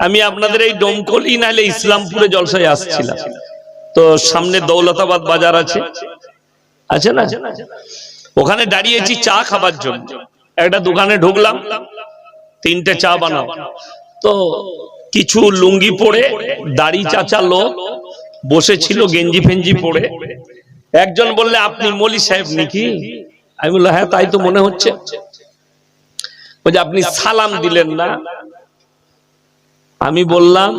আমি আপনাদের এই ডোমকলি নাহলে ইসলামপুরে জলসায় আসছিলাম। তো সামনে দৌলতাবাদ বাজার আছে। আছে না? ওখানে দাঁড়িয়েছি চা খাবার জন্য। একটা দোকানে ঢুকলাম, তিনটে চা বানাও। তো কিছু লুঙ্গি পরে দাড়ি চাচা লোক বসেছিল গেঞ্জি ফেঞ্জি পরে। একজন বললে, আপনি মলি সাহেব নাকি? আমি বললাম হ্যাঁ তাই তো মনে হচ্ছে। আপনি সালাম দিলেন না? আমি বললাম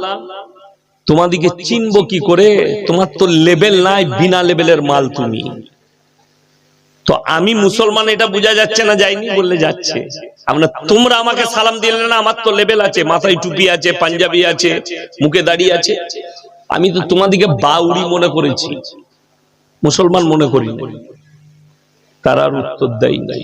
তোমাদিকে চিনবো কি করে? তোমার তো লেভেল নাই বিনা লেভেলের মাল তুমি। তো আমি মুসলমান এটা বোঝা যাচ্ছে না যাইনি বললে যাচ্ছে। আমরা তোমরা আমাকে সালাম দিলে না আমার তো লেভেল আছে মাথায় টুপি আছে পাঞ্জাবি আছে মুখে দাড়ি আছে। আমি তো তোমাদিকে বাউরি মনে করেছি। মুসলমান মনে করি তারা আর উত্তর দেয় নাই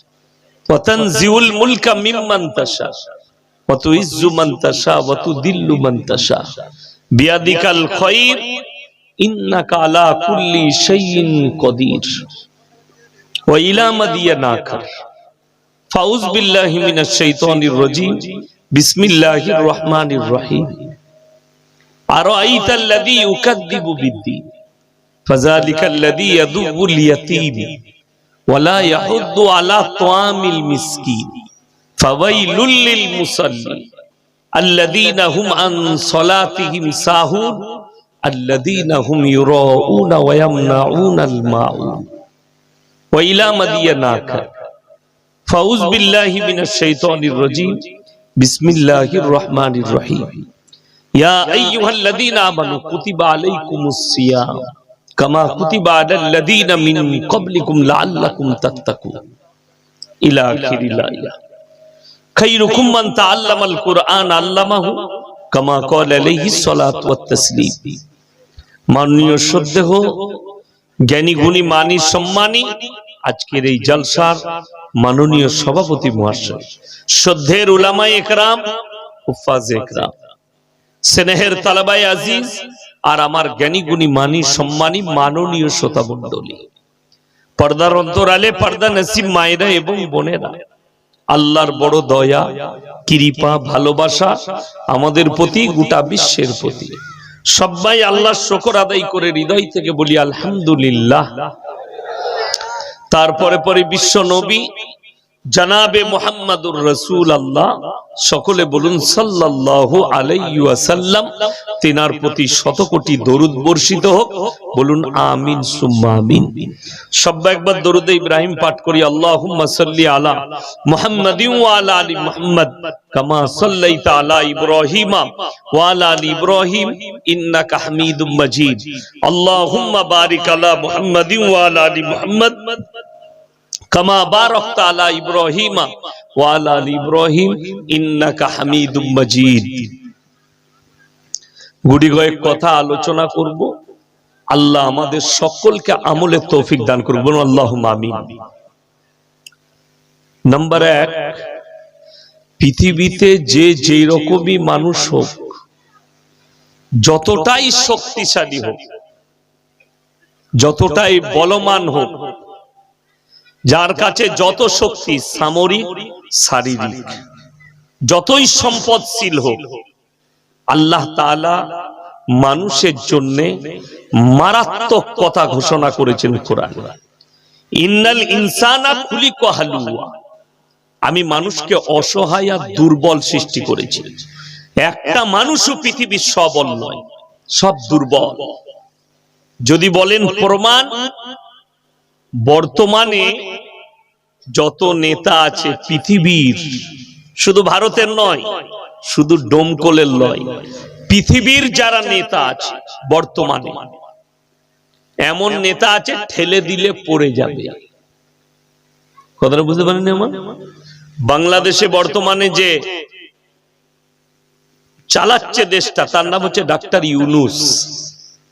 ওয়াতানজিউল মুলকা মিম্মান তাশা ওয়া তুইজ্জু মান তাশা ওয়া তুদিল্লু মান তাশা। বিয়াদিকাল খৈর, ইন্নাকা আলা কুল্লি শাইইন কদির। ওয়া ইলা মাদিয়ানাকা ফাউজ বিল্লাহি মিনাশ শাইতানির রাজিম, বিসমিল্লাহির রহমানির রহিম। আরাইতা আল্লাযী ইউকাযযিবু বিদ্দীন ফাযালিকা আল্লাযী ইয়াদুবুল ইয়াতীম। ওয়ালা ইয়াহুদ্দু আলা তোয়ামিল মিসকিন, ফাওয়াইলুল লিল মুসাল্লি আল্লাযীনা হুম আন সলাতিহিম সাহুন, আল্লাযীনা হুম ইউরাউনা ওয়া ইয়ামনাউনাল মাউন। ওয়া ইলা মাদিয়ানাকা। ফাউজ বিল্লাহি মিনাশ শাইতানির রাজীম। বিসমিল্লাহির রহমানির রহিম। ইয়া আইয়ুহাল্লাযীনা আমানু কুতিবা আলাইকুমুস সিয়াম। কমা কুতিবা আলাল্লাযীনা ইলা আখিরিল আয়াত খায়রুকুম মান তাআল্লামাল কুরআন আল্লামাহু, কামা ক্বালা আলাইহি সালাতু মাননীয় সদ্দেহ জ্ঞানী গুণী মানি সম্মানী, আজকের এই জলসার মাননীয় সভাপতি মহাশয়, শ্রদ্ধের উলামাই একরাম উফাজ একরাম। স্নেহের তালাবাই আজিজ আর আমার জ্ঞানী গুণী মানি সম্মানী মাননীয় শ্রোতা মন্ডলী পর্দার অন্তরালে পর্দা নসিব মায়েরা এবং বোনেরা, আল্লাহর বড় দয়া, কৃপা, ভালোবাসা আমাদের প্রতি, গোটা বিশ্বের প্রতি। সবাই আল্লাহ শকর আদায় করে হৃদয় থেকে বলি, আলহামদুলিল্লাহ। তারপরে পরে বিশ্ব নবী জানাবে মোহাম্মদুর রসুল আল্লাহ সকলে বলুন সাল্লাল্লাহু আলাইহি ওয়াসাল্লাম, তিনার প্রতি শত কোটি দরুদ বর্ষিত হোক, বলুন আমিন সুম্মা সবাই একবার দরুদে ইব্রাহিম পাঠ করি, আল্লাহুম্মা সাল্লি আলা মুহাম্মাদিন ওয়া আলা আলি মুহাম্মদ, কামা সাল্লাইতা আলা ইব্রাহিমা ওয়া আলা ইব্রাহিম, ইন্নাকা হামিদুম মাজিদ। বারিক আলা আলা মুহাম্মদ কামা বারাকতা আলা ইব্রাহিমা ওয়া আলা আলি ইব্রাহিম ইন্নাকা হামিদুম মাজিদ। গুডি কয়েক কথা আলোচনা করব। আল্লাহ আমাদের সকলকে তৌফিক দান আমিন। নাম্বার পৃথিবীতে যে যেই রকমই মানুষ হোক, যতটাই শক্তিশালী হোক, যতটাই বলমান হোক যার কাছে যত শক্তি সামরিক শারীরিক। যতই সম্পদশীল হোক আল্লাহ তাআলা মানুষের জন্য মারাত্মক কথা ঘোষণা করেছেন কোরআন। ইন্নাল ইনসানা খুলিকা হালুয়া। আমি মানুষকে অসহায় আর দুর্বল সৃষ্টি করেছি। একটা মানুষও পৃথিবীর সবল নয় সব দুর্বল। যদি বলেন প্রমাণ বর্তমানে যত নেতা আছে পৃথিবীর, শুধু ভারতের নয়, শুধু ডোমকলের নয় পৃথিবীর যারা নেতা আছে বর্তমানে, এমন নেতা আছে ঠেলে দিলে পড়ে যাবে। কথাটা বুঝতে পারেন এমন বাংলাদেশে বর্তমানে যে চালাচ্ছে দেশটা, তার নাম হচ্ছে ডাক্তার ইউনুস,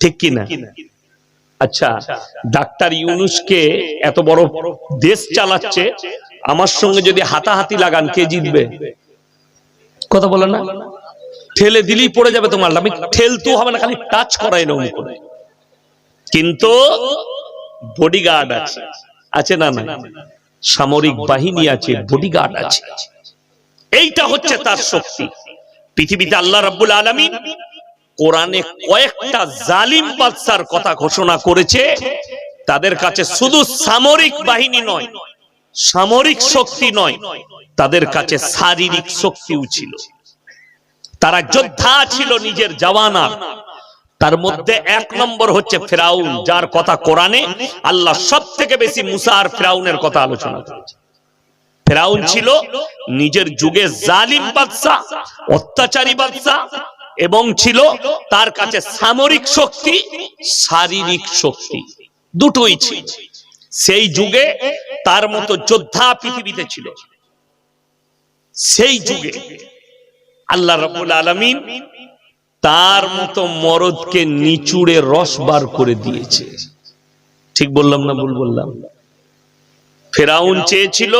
ঠিক কি না আচ্ছা ডাক্তার ইউনুসকে এত বড় দেশ চালাচ্ছে আমার সঙ্গে যদি হাতাহাতি লাগান কে জিতবে? কথা বলে না। ঠেলে দিলেই পড়ে যাবে তোমার আমি ঠেলতেও হবে না খালি টাচ করাই না অমনি করে কিন্তু বডিগার্ড আছে। আছে। না না সামরিক বাহিনী আছে বডিগার্ড আছে। এইটা হচ্ছে তার শক্তি। পৃথিবীতে আল্লাহ রাব্বুল আলামিন কোরআনে কয়েকটা জালিম বাদশার কথা ঘোষণা করেছে, তাদের কাছে শুধু সামরিক বাহিনী নয়, সামরিক শক্তি নয়, তাদের কাছে শারীরিক শক্তিও ছিল। তারা যোদ্ধা ছিল নিজের জওয়ানা তার মধ্যে এক নম্বর হচ্ছে ফেরাউন, যার কথা কোরআনে আল্লাহ সব থেকে বেশি মুসা আর ফেরাউনের কথা আলোচনা করেছে। ফেরাউন ছিল নিজের যুগে জালিম বাদশাহ, অত্যাচারী বাদশাহ এবং ছিল তার কাছে সামরিক শক্তি, শারীরিক শক্তি। দুটোই ছিল। সেই যুগে তার মতো যোদ্ধা পৃথিবীতে ছিল। সেই যুগে আল্লাহ রাব্বুল আলামিন তার মতো মরদকে নিচুড়ে রস বার করে দিয়েছে। ঠিক বললাম না ভুল বললাম? ফেরাউন চেয়েছিল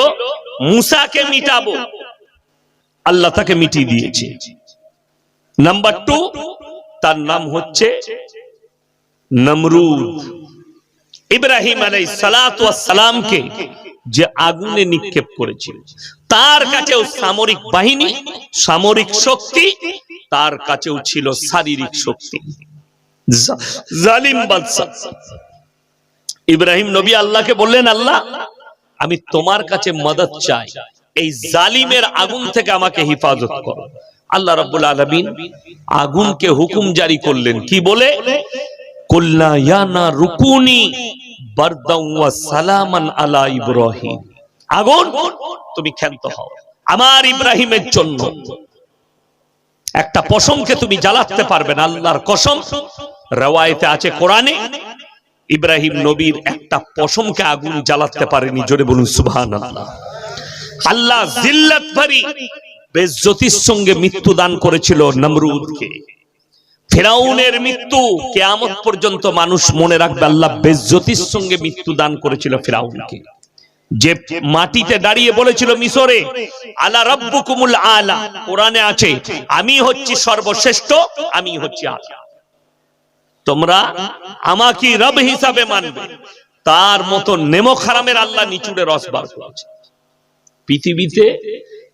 মুসাকে মিটাবো। আল্লাহ তাকে মিটিয়ে দিয়েছে। নাম্বার টু তার নাম হচ্ছে নমরুদ ইব্রাহিম আলাই সালামকে যে আগুনে নিক্ষেপ করেছিল। তার কাছেও সামরিক বাহিনী, সামরিক শক্তি, তার কাছেও ছিল শারীরিক শক্তি। ইব্রাহিম নবী আল্লাহকে বললেন, আল্লাহ, আমি তোমার কাছে মদত চাই। এই জালিমের আগুন থেকে আমাকে হিফাজত করো। আল্লাহ রাব্বুল আলামিন আগুনকে হুকুম জারি করলেন। কি বলে? কুল্লা ইয়ানা রুকুনি বারদাও ওয়া সালামান আলা ইব্রাহিম। আগুন, তুমি ক্ষান্ত হও। আমার ইব্রাহিমের জন্য একটা পশমকে তুমি জ্বালাতে পারবে না, আল্লাহর কসম। রেওয়ায়েতে আছে কোরআনে, ইব্রাহিম নবীর একটা পশমকে আগুন জ্বালাতে পারেনি। জোরে বলুন, সুবহানাল্লাহ। আল্লাহ জিল্লাত ভারী বেজ্জতির সঙ্গে মৃত্যু দান করেছিল নমরুদকে। ফেরাউনের মৃত্যু কেয়ামত পর্যন্ত মানুষ মনে রাখবে আল্লাহ বেজ্জতির সঙ্গে মৃত্যু দান করেছিল ফেরাউনকে। যে মাটিতে দাঁড়িয়ে বলেছিল মিশরে, আলা রব্বুকুমুল আলা। কোরআনে আছে, আমি হচ্ছি সর্বশ্রেষ্ঠ, আমি হচ্ছি আলা। তোমরা আমাকে রব হিসাবে মানবে। তার মতো নেমো খারামের আল্লাহ নিচুড়ে রস বার করেছে। পৃথিবীতে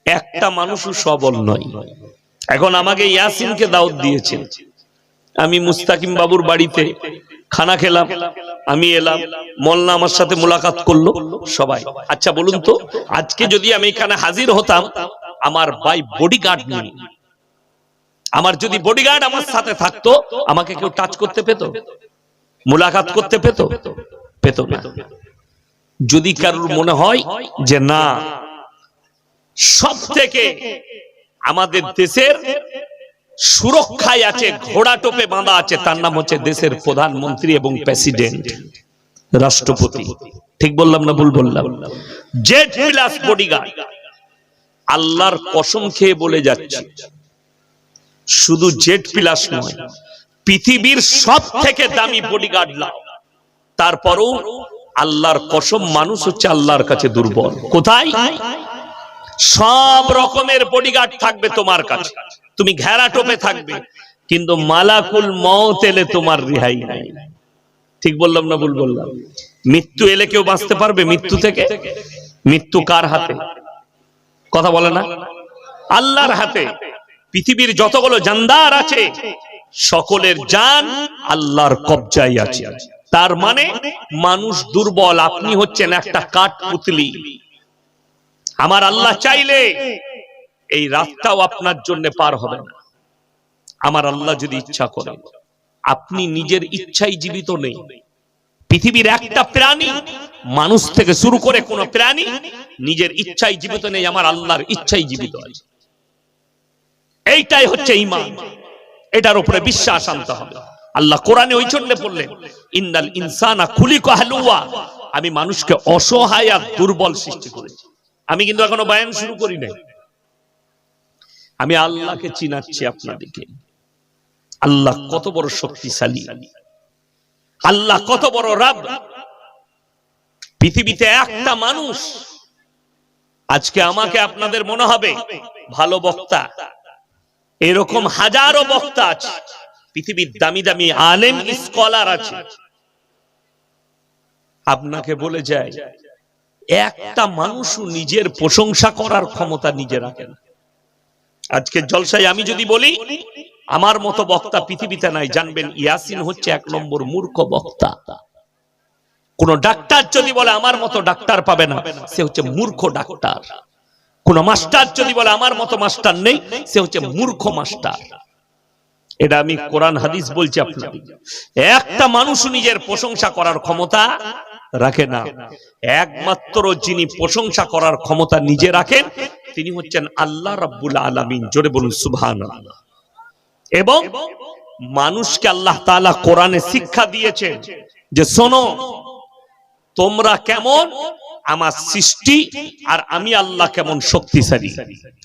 একটা মানুষও সবল নয়। এখন আমাকে ইয়াসিনকে দাওয়াত দিয়েছেন। আমি মুস্তাকিম বাবুর বাড়িতে খানা খেলাম, আমি এলাম, মোল্লা আমার সাথে মোলাকাত করল সবাই। আচ্ছা বলুন তো, আজকে যদি আমি এখানে হাজির হতাম, আমার ভাই বডিগার্ড নিয়ে আমার যদি বডিগার্ড আমার সাথে থাকতো, আমাকে কেউ টাচ করতে পেত? মোলাকাত করতে পেত? পেত না। যদি কারোর মনে হয় যে না সব থেকে আমাদের দেশের সুরক্ষায় আছে ঘোড়া টোপে বাঁধা আছে তার নাম হচ্ছে দেশের প্রধানমন্ত্রী এবং প্রেসিডেন্ট রাষ্ট্রপতি। ঠিক বললাম না ভুল বললাম? Z plus bodyguard. আল্লাহর কসম খেয়ে বলে যাচ্ছে। শুধু জেড প্লাস নয় পৃথিবীর সব থেকে দামি বডিগার্ড লাও। তারপরও আল্লাহর কসম মানুষ হচ্ছে আল্লাহর কাছে দুর্বল। কোথায়? সব রকমের বডিগার্ড থাকবে তোমার কাছে। তুমি ঘেরা টোপে থাকবে, কিন্তু মালাকুল মত এলে তোমার রেহাই নাই। ঠিক বললাম না ভুল বললাম? মৃত্যু এলে কেউ বাঁচতে পারবে মৃত্যু থেকে? মৃত্যু কার হাতে? কথা বলে না? আল্লাহর হাতে। পৃথিবীর যতগুলো জানদার আছে, সকলের জান আল্লাহর কবজায় আছে। তার মানে মানুষ দুর্বল, আপনি হচ্ছেন একটা কাঠ পুতলি আমার আল্লাহ চাইলে এই রাতটাও আপনার জন্য পার হবে না। আমার আল্লাহ যদি ইচ্ছা করে, আপনি নিজের ইচ্ছাই জীবিত নেই। পৃথিবীর একটা প্রাণী, মানুষ থেকে শুরু করে কোন প্রাণী, নিজের ইচ্ছাই জীবিত নেই, আমার আল্লাহর ইচ্ছাই জীবিত আছে। এইটাই হচ্ছে ইমান এটার উপরে বিশ্বাস আনতে হবে। আল্লাহ কোরআনে ওই জন্য বললেন, ইন্নাল ইনসানা খুলি হালুয়া। আমি মানুষকে অসহায় আর দুর্বল সৃষ্টি করেছি। আমি কিন্তু এখনও বায়ান শুরু করি নাই। আমি আল্লাহকে চিনাচ্ছি আপনাদেরকে। আল্লাহ কত বড় শক্তিশালী। আল্লাহ কত বড় রাব। পৃথিবীতে একটা মানুষ। আজকে আমাকে আপনাদের মনে হবে, ভালো বক্তা। এরকম হাজারো বক্তা আছে। পৃথিবীর দামি দামি আলেম স্কলার আছে। আপনাকে বলে যায় একটা মানুষও নিজের প্রশংসা করার ক্ষমতা নিজে রাখে না। আজকে জলসায় আমি যদি বলি, আমার মতো বক্তা পৃথিবীতে নাই, জানবেন ইয়াসিন হচ্ছে এক নম্বর মূর্খ বক্তা। কোন ডাক্তার যদি বলে, আমার মতো ডাক্তার পাবে না সে হচ্ছে মূর্খ ডাক্তার। কোন মাস্টার যদি বলে, আমার মতো মাস্টার নেই সে হচ্ছে মূর্খ মাস্টার। এটা আমি কোরআন হাদিস বলছি আপনাদের। একটা মানুষ নিজের প্রশংসা করার ক্ষমতা রাখে না। একমাত্র যিনি প্রশংসা করার ক্ষমতা নিজে রাখেন তিনি হচ্ছেন আল্লাহ রাব্বুল আলামিন। জোরে বলুন সুবহানাল্লাহ। এবং মানুষকে আল্লাহ তাআলা কোরআনে শিক্ষা দিয়েছেন যে শোনো তোমরা কেমন? আমার সৃষ্টি আর আমি আল্লাহ কেমন শক্তিশালী।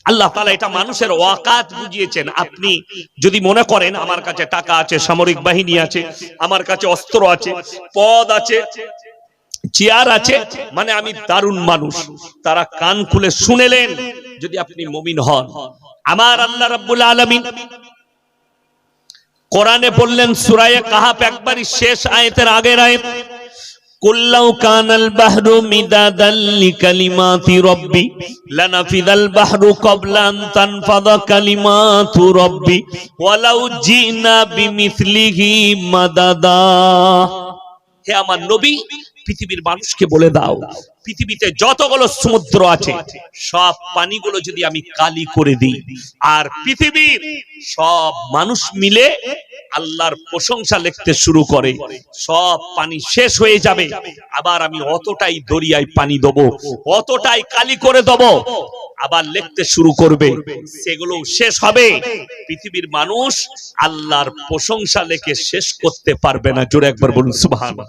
আল্লাহ তাআলা এটা মানুষের ওয়াকাত বুঝিয়েছেন। আপনি যদি মনে করেন আমার কাছে টাকা আছে সামরিক বাহিনী আছে আমার কাছে অস্ত্র আছে পদ আছে চেয়ার আছে মানে আমি দারুণ মানুষ। তারা কান খুলে শুনেলেন, যদি আপনি মমিন হন। আমার আল্লাহ রাব্বুল আলমিন কোরআনে বললেন, সুরায় কাহাপ একবারই শেষ আয়তের আগের আয়ত আমার নবী পৃথিবীর মানুষকে বলে দাও, পৃথিবীতে যতগুলো সমুদ্র আছে, সব পানিগুলো যদি আমি কালি করে দিই। আর পৃথিবীর সব মানুষ মিলে আল্লাহর প্রশংসা লিখতে শুরু করে। সব পানি শেষ হয়ে যাবে। আবার আমি অতটাই দরিয়ায় পানি দেব, অতটাই কালি করে দেব। আবার লিখতে শুরু করবে সেগুলো শেষ হবে। পৃথিবীর মানুষ আল্লাহর প্রশংসা লেখে শেষ করতে পারবে না। জোরে একবার বলুন, সুবহানাল্লাহ।